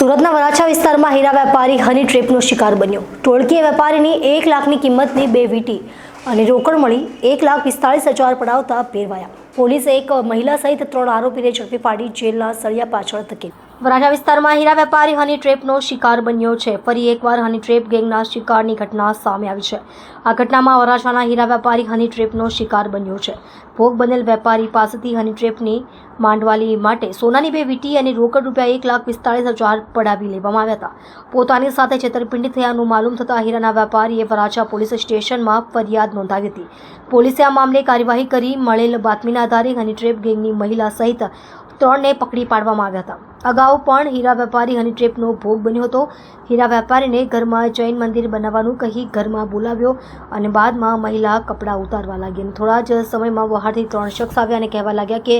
સુરતના વરાછા વિસ્તારમાં હીરા વેપારી હની ટ્રેપનો શિકાર બન્યો. ટોળકીએ વેપારીની એક લાખની કિંમતની બે વીટી અને રોકડ મળી એક લાખ પિસ્તાળીસ હજાર પડાવતા ભેરવાયા પોલીસે એક મહિલા સહિત ત્રણ આરોપીને ઝડપી પાડી જેલના સળિયા પાછળ ધકેલી. વરાછા વિસ્તારમાં હીરા વેપારી હની ટ્રેપનો શિકાર બન્યો છે. ફરી એકવાર હની ટ્રેપ ગેંગના શિકારની ઘટના સામે આવી છે. આ ઘટનામાં વરાછાના હીરા વેપારી હની ટ્રેપનો શિકાર બન્યો છે. ભોગ બનેલ વેપારી પાસેથી હની ટ્રેપની માંડવાલી માટે સોનાની બે વીટી અને રોકડ રૂપિયા એક લાખ પિસ્તાળીસ હજાર પડાવી લેવામાં આવ્યા હતા. પોતાની સાથે છેતરપિંડી થયાનું માલુમ થતાં હીરાના વેપારીએ વરાછા પોલીસ સ્ટેશનમાં ફરિયાદ નોંધાવી હતી. પોલીસે આ મામલે કાર્યવાહી કરી મળેલ બાતમીના આધારે હની ટ્રેપ ગેંગની મહિલા સહિત ત્રણને પકડી પાડવામાં આવ્યા હતા. અગાઉ પણ હીરા વેપારી હની ટ્રેપનો ભોગ બન્યો હતો. હીરા વેપારીને ઘરમાં જૈન મંદિર બનાવવાનું કહી ઘરમાં બોલાવ્યો અને બાદમાં મહિલા કપડાં ઉતારવા લાગી અને થોડા જ સમયમાં બહારથી ત્રણ શખ્સ આવ્યા અને કહેવા લાગ્યા કે,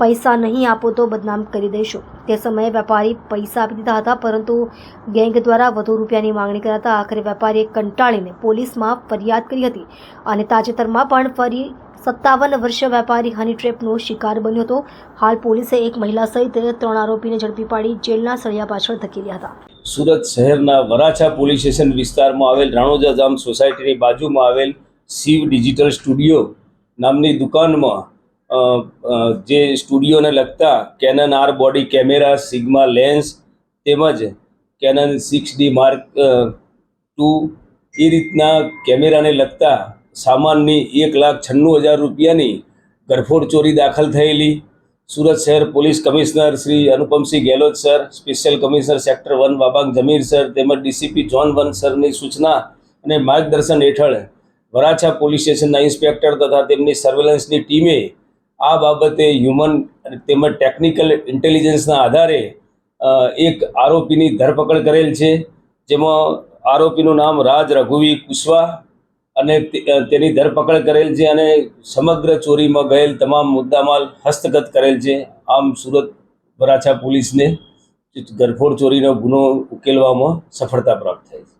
પૈસા નહીં આપો તો બદનામ કરી દઈશું તે સમયે વેપારી પૈસા આપી દીધા હતા, પરંતુ ગેંગ દ્વારા વધુ રૂપિયાની માંગણી કરાતા આખરે વેપારીએ કંટાળીને પોલીસમાં ફરિયાદ કરી હતી અને તાજેતરમાં પણ ફરી સત્તાવન વર્ષીય વેપારી હની ટ્રેપનો શિકાર બન્યો હતો. હાલ પોલીસે એક મહિલા સહિત ત્રણ આરોપીને ઝડપી પાડી જેલના સળિયા પાછળ ધકેલ્યા હતા. સુરત શહેરના વરાછા પોલીસ સ્ટેશન વિસ્તારમાં આવેલ રાણોજા ધામ સોસાયટીની બાજુમાં આવેલ શિવ ડિજિટલ સ્ટુડિયો નામની દુકાનમાં જે સ્ટુડિયોને લગતા Canon R body camera Sigma lens તેમજ Canon six D Mark two એ રીતના કેમેરાને લગતા સામાનની એક લાખ છન્નું હજાર રૂપિયાની ગરફોડ ચોરી દાખલ થયેલી. સુરત શહેર police commissioner Shri Anupamsinh Gehlot sir, special commissioner sector one Babang Jamir sir તેમજ ડીસીપી જોન વન સરની સૂચના અને માર્ગદર્શન હેઠળ વરાછા પોલીસ સ્ટેશનના ઇન્સ્પેક્ટર તથા તેમની સર્વેલન્સની ટીમે આ બાબતે હ્યુમન તેમજ ટેકનિકલ ઇન્ટેલિજન્સના આધારે એક આરોપીની ધરપકડ કરેલ છે. જેમાં આરોપીનું નામ રાજ રઘુવી કુશવા અને તેની ધરપકડ કરેલ છે અને સમગ્ર ચોરીમાં ગયેલ તમામ મુદ્દામાલ હસ્તગત કરેલ છે. આમ સુરત વરાછા પોલીસને ગરફોડ ચોરીનો ગુનો ઉકેલવામાં સફળતા પ્રાપ્ત થઈ છે.